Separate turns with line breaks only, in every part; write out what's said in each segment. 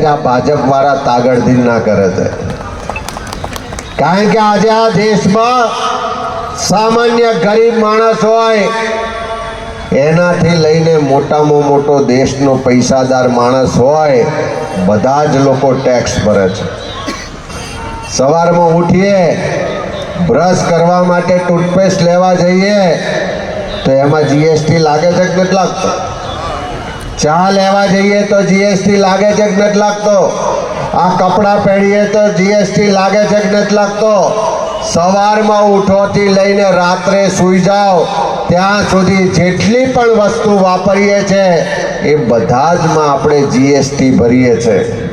ભાજપ વાળા તાગડધીન ના કરે છે. કારણ કે આજે આ દેશમાં સામાન્ય ગરીબ માણસ હોય, એનાથી લઈને મોટામાં મોટો દેશનો પૈસાદાર માણસ હોય, બધા જ લોકો ટેક્સ ભરે છે. સવારમાં ઉઠીએ બ્રશ કરવા માટે ટૂથપેસ્ટ લેવા જઈએ, તો એમાં જીએસટી લાગે છે કે ચા લેવા જઈએ તો જીએસટી લાગે છે કે નથી લાગતો? આ કપડાં પહેરીએ તો જીએસટી લાગે છે કે નથી લાગતો? સવારમાં ઉઠોથી લઈને રાત્રે સૂઈ જાઓ. ત્યાં સુધી જેટલી પણ વસ્તુ વાપરીએ છે, એ બધા જમાં આપણે જીએસટી ભરીએ છે.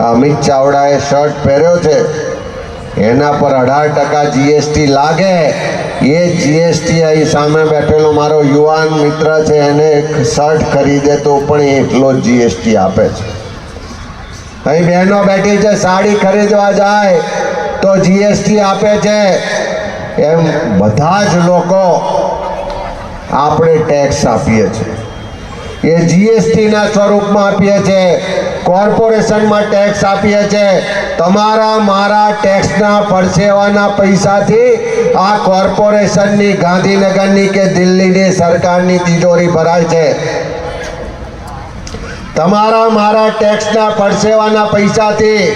અમિત ચાવડાએ શર્ટ પહેર્યો છે. એના પર અઢાર ટકા જીએસટી લાગે. એ જીએસટી અહીં સામે બેઠેલો મારો યુવાન મિત્ર છે, એને શર્ટ ખરીદે તો પણ એટલો જ જીએસટી આપે છે. અહીં બહેનો બેઠી છે, સાડી ખરીદવા જાય તો જીએસટી આપે છે. એમ બધા જ લોકો આપણે ટેક્સ આપીએ છીએ. એ જીએસટીના સ્વરૂપમાં આપીએ છીએ. કોર્પોરેશનમાં ટેક્સ આપીએ છીએ. તમારા, મારા ટેક્સના પરસેવાના પૈસાથી આ કોર્પોરેશનની ગાંધીનગરની કે દિલ્હીની સરકારની તિજોરી ભરાય છે. તમારા, મારા ટેક્સના પરસેવાના પૈસાથી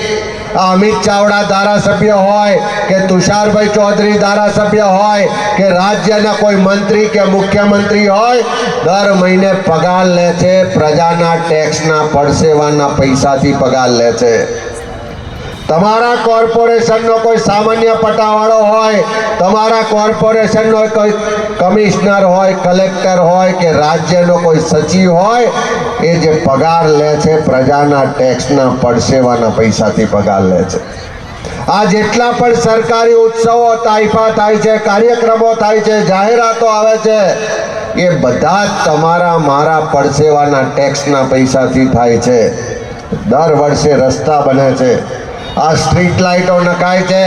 અમિત ચાવડા ધારાસભ્ય હોય કે તુષારભાઈ ચૌધરી ધારાસભ્ય હોય કે રાજ્યના કોઈ મંત્રી કે મુખ્યમંત્રી હોય, દર મહિને પગાર લે છે, પ્રજાના ટેક્સના પરસેવાના પૈસાથી પગાર લે છે. તમારા કોર્પોરેશનનો કોઈ સામાન્ય પટાવાળો હોય, તમારા કોર્પોરેશનનો કોઈ કમિશનર હોય, કલેક્ટર હોય કે રાજ્યનો કોઈ સચિવ હોય, એ જે પગાર લે છે પ્રજાના ટેક્સના પડસેવાના પૈસાથી પગાર લે છે. આ જેટલા પણ સરકારી ઉત્સવો તાઇફા થાય છે, કાર્યક્રમો થાય છે, જાહેરાતો આવે છે, એ બધા જ તમારા મારા પડસેવાના ટેક્સના પૈસાથી થાય છે. દર વર્ષે રસ્તા બને છે. આ સ્ટ્રીટ લાઇટો નખાય છે?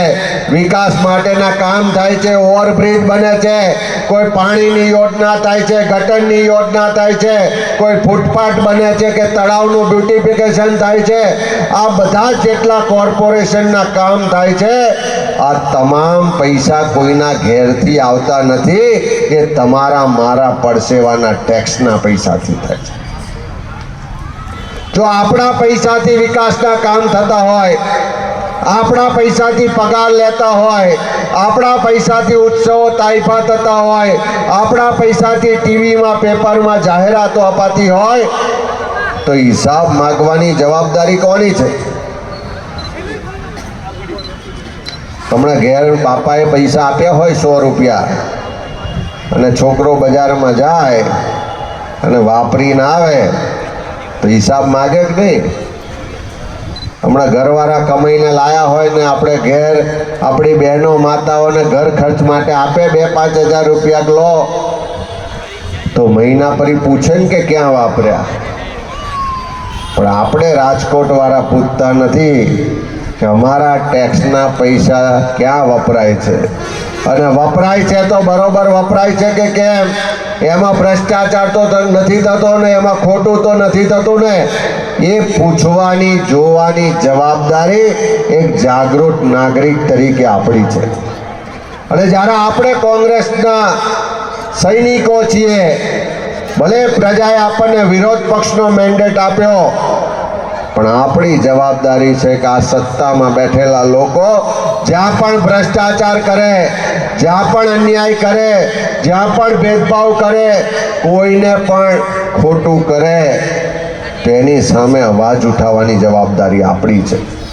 વિકાસ માટેના કામ થાય છે ઓવરબ્રિજ બને છે. કોઈ પાણીની યોજના થાય છે, ગટરની યોજના થાય છે, કોઈ ફૂટપાથ બને છે કે તળાવનું બ્યુટિફિકેશન થાય છે. આ બધા જેટલા કોર્પોરેશનના કામ થાય છે, આ તમામ પૈસા કોઈના ઘેરથી આવતા નથી, એ તમારા મારા પડસેવાના ટેક્સના પૈસાથી થાય છે. જો આપણા પૈસાથી વિકાસના કામ થતા હોય, આપણા પૈસાથી પગાર લેતા હોય, આપણા પૈસાથી ઉત્સવો તાઇફા થતા હોય, આપણા પૈસાથી ટીવીમાં, પેપરમાં જાહેરાતો અપાતી હોય, તો હિસાબ માગવાની જવાબદારી કોની છે? હમણાં ઘેર બાપાએ પૈસા આપ્યા હોય સો રૂપિયા, અને છોકરો બજારમાં જાય, અને વાપરીને આવે તો હિસાબ માગે કે નહીં? હમણાં ઘરવાળા કમાઈને લાયા હોય ને આપણે ઘેર આપણી બહેનો માતાઓને ઘર ખર્ચ માટે આપે બે પાંચ હજાર રૂપિયા લો. તો મહિના પરી પૂછે ને કે ક્યાં વાપર્યા? પણ આપણે રાજકોટવાળા પૂછતા નથી કે અમારા ટેક્સના પૈસા ક્યાં વપરાય છે? અને વપરાય છે તો બરોબર વપરાય છે કે કેમ? એમાં ભ્રષ્ટાચાર તો નથી થતો ને, એમાં ખોટું તો નથી થતું ને. એ પૂછવાની, જોવાની જવાબદારી એક જાગૃત નાગરિક તરીકે આપણી છે. અને જ્યારે આપણે કોંગ્રેસના સૈનિકો છીએ, ભલે પ્રજાએ આપણને વિરોધ પક્ષનો મેન્ડેટ આપ્યો પણ આપણી જવાબદારી છે કે આ સત્તામાં બેઠેલા લોકો જ્યાં પણ ભ્રષ્ટાચાર કરે, જ્યાં પણ અન્યાય કરે, જ્યાં પણ ભેદભાવ કરે, કોઈને પણ ખોટું કરે, તેની સામે અવાજ ઉઠાવવાની જવાબદારી આપણી છે.